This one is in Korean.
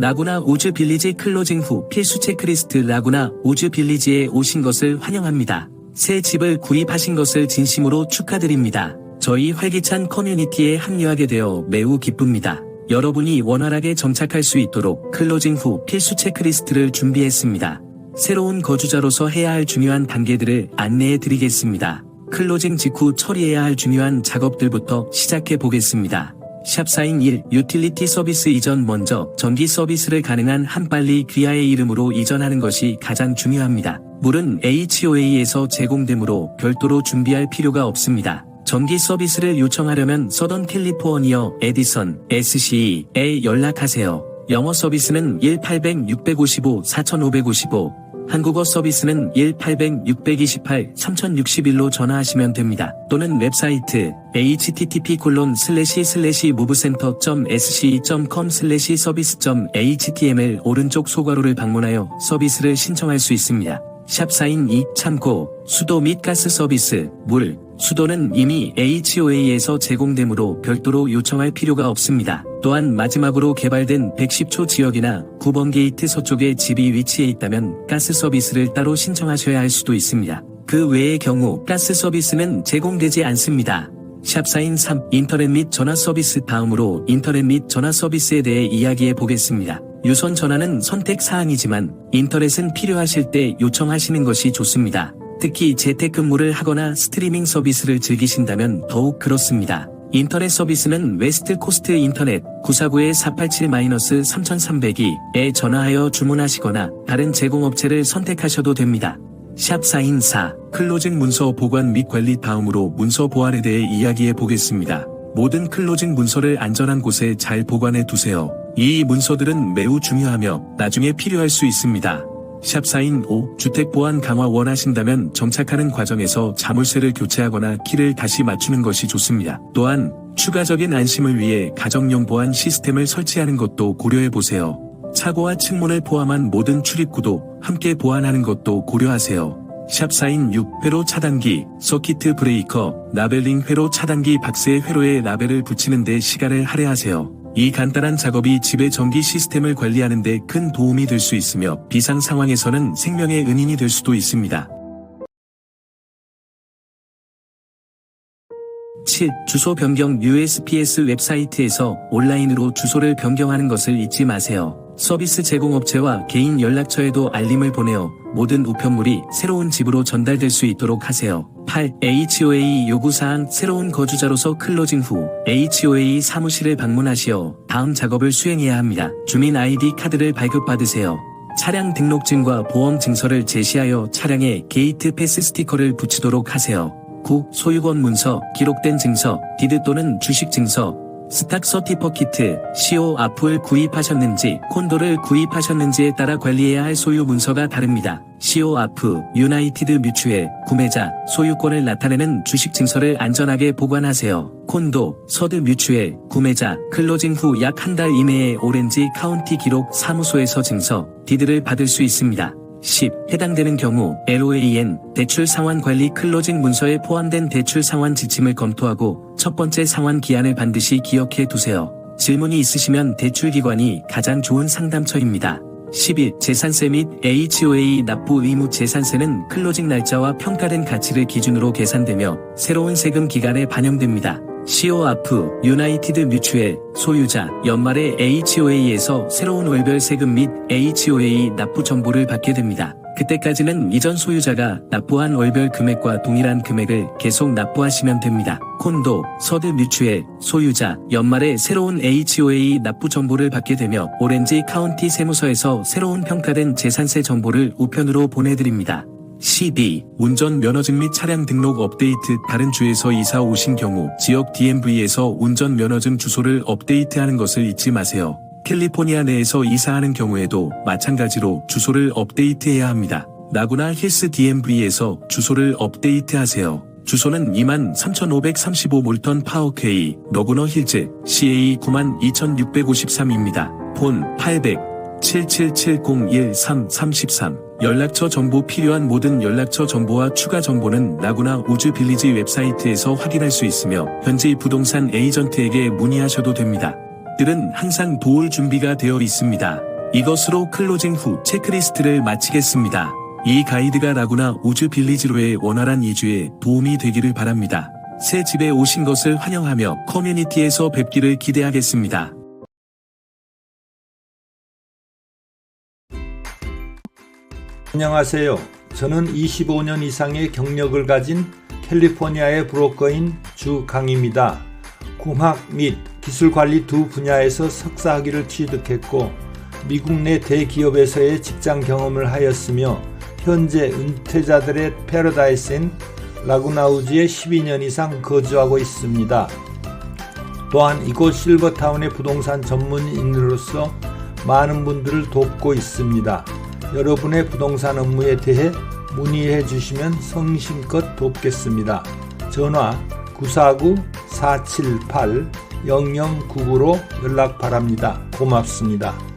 라구나 우즈 빌리지 클로징 후 필수 체크리스트 라구나 우즈 빌리지에 오신 것을 환영합니다. 새 집을 구입하신 것을 진심으로 축하드립니다. 저희 활기찬 커뮤니티에 합류하게 되어 매우 기쁩니다. 여러분이 원활하게 정착할 수 있도록 클로징 후 필수 체크리스트를 준비했습니다. 새로운 거주자로서 해야 할 중요한 단계들을 안내해 드리겠습니다. 클로징 직후 처리해야 할 중요한 작업들부터 시작해 보겠습니다. 샵사인 1 유틸리티 서비스 이전 먼저 전기 서비스를 가능한 한빨리 귀하의 이름으로 이전하는 것이 가장 중요합니다. 물은 HOA에서 제공되므로 별도로 준비할 필요가 없습니다. 전기 서비스를 요청하려면 서던 캘리포니아 에디선 SCE에 연락하세요. 영어 서비스는 1-800-655-4555 한국어 서비스는 1-800-628 3061로 전화하시면 됩니다. 또는 웹사이트 http://movecenter.sce.com 서비스.html 오른쪽 소괄호를 방문하여 서비스를 신청할 수 있습니다. 샵사인 2 참고 수도 및 가스 서비스 물 수도는 이미 HOA에서 제공되므로 별도로 요청할 필요가 없습니다. 또한 마지막으로 개발된 110초 지역이나 9번 게이트 서쪽에 집이 위치해 있다면 가스 서비스를 따로 신청하셔야 할 수도 있습니다. 그 외의 경우 가스 서비스는 제공되지 않습니다. 샵사인 3 인터넷 및 전화 서비스 다음으로 인터넷 및 전화 서비스에 대해 이야기해 보겠습니다. 유선 전화는 선택 사항이지만 인터넷은 필요하실 때 요청하시는 것이 좋습니다. 특히 재택근무를 하거나 스트리밍 서비스를 즐기신다면 더욱 그렇습니다. 인터넷 서비스는 웨스트 코스트 인터넷 949-487-3302에 전화하여 주문하시거나 다른 제공업체를 선택하셔도 됩니다. 샵 4인사 클로징 문서 보관 및 관리 다음으로 문서 보안에 대해 이야기해 보겠습니다. 모든 클로징 문서를 안전한 곳에 잘 보관해 두세요. 이 문서들은 매우 중요하며 나중에 필요할 수 있습니다. 샵사인 5 주택 보안 강화 원하신다면 정착하는 과정에서 자물쇠를 교체하거나 키를 다시 맞추는 것이 좋습니다. 또한 추가적인 안심을 위해 가정용 보안 시스템을 설치하는 것도 고려해 보세요. 차고와 측문을 포함한 모든 출입구도 함께 보완하는 것도 고려하세요. 샵사인 6 회로 차단기, 서키트 브레이커, 라벨링 회로 차단기 박스의 회로에 라벨을 붙이는 데 시간을 할애하세요. 이 간단한 작업이 집의 전기 시스템을 관리하는 데 큰 도움이 될 수 있으며 비상 상황에서는 생명의 은인이 될 수도 있습니다. 7. 주소 변경 USPS 웹사이트에서 온라인으로 주소를 변경하는 것을 잊지 마세요. 서비스 제공업체와 개인 연락처에도 알림을 보내어 모든 우편물이 새로운 집으로 전달될 수 있도록 하세요. 8. HOA 요구사항 새로운 거주자로서 클로징 후 HOA 사무실을 방문하시어 다음 작업을 수행해야 합니다. 주민 아이디 카드를 발급받으세요. 차량 등록증과 보험 증서를 제시하여 차량에 게이트 패스 스티커를 붙이도록 하세요. 9. 소유권 문서, 기록된 증서, 디드 또는 주식 증서, 스탁 서티퍼 키트, CO 앞을 구입하셨는지, 콘도를 구입하셨는지에 따라 관리해야 할 소유 문서가 다릅니다. CO 앞, 유나이티드 뮤추엘, 구매자, 소유권을 나타내는 주식 증서를 안전하게 보관하세요. 콘도, 서드 뮤추엘, 구매자, 클로징 후 약 한 달 이내에 오렌지 카운티 기록 사무소에서 증서, 디드를 받을 수 있습니다. 10. 해당되는 경우 LOAN 대출 상환 관리 클로징 문서에 포함된 대출 상환 지침을 검토하고 첫 번째 상환 기한을 반드시 기억해 두세요. 질문이 있으시면 대출기관이 가장 좋은 상담처입니다. 11. 재산세 및 HOA 납부 의무 재산세는 클로징 날짜와 평가된 가치를 기준으로 계산되며 새로운 세금 기간에 반영됩니다. CO 아프, 유나이티드 뮤추엘, 소유자, 연말에 HOA에서 새로운 월별 세금 및 HOA 납부 정보를 받게 됩니다. 그때까지는 이전 소유자가 납부한 월별 금액과 동일한 금액을 계속 납부하시면 됩니다. 콘도, 서드 뮤추엘, 소유자, 연말에 새로운 HOA 납부 정보를 받게 되며 오렌지 카운티 세무서에서 새로운 평가된 재산세 정보를 우편으로 보내드립니다. 12. 운전 면허증 및 차량 등록 업데이트 다른 주에서 이사 오신 경우 지역 DMV에서 운전 면허증 주소를 업데이트하는 것을 잊지 마세요. 캘리포니아 내에서 이사하는 경우에도 마찬가지로 주소를 업데이트해야 합니다. 라구나 힐스 DMV에서 주소를 업데이트하세요. 주소는 23,535 몰턴 파워케이, 러구너 힐즈, CA 92,653입니다. 폰 800. 77701333 연락처 정보 필요한 모든 연락처 정보와 추가 정보는 라구나 우즈 빌리지 웹사이트에서 확인할 수 있으며 현지 부동산 에이전트에게 문의하셔도 됩니다. 것들은 항상 도울 준비가 되어 있습니다. 이것으로 클로징 후 체크리스트를 마치겠습니다. 이 가이드가 라구나 우주 빌리지로의 원활한 이주에 도움이 되기를 바랍니다. 새 집에 오신 것을 환영하며 커뮤니티에서 뵙기를 기대하겠습니다. 안녕하세요. 저는 25년 이상의 경력을 가진 캘리포니아의 브로커인 주강입니다. 공학 및 기술 관리 두 분야에서 석사 학위를 취득했고 미국 내 대기업에서의 직장 경험을 하였으며 현재 은퇴자들의 패러다이스인 라구나우즈에 12년 이상 거주하고 있습니다. 또한 이곳 실버타운의 부동산 전문인으로서 많은 분들을 돕고 있습니다. 여러분의 부동산 업무에 대해 문의해 주시면 성심껏 돕겠습니다. 전화 949-478-0099로 연락 바랍니다. 고맙습니다.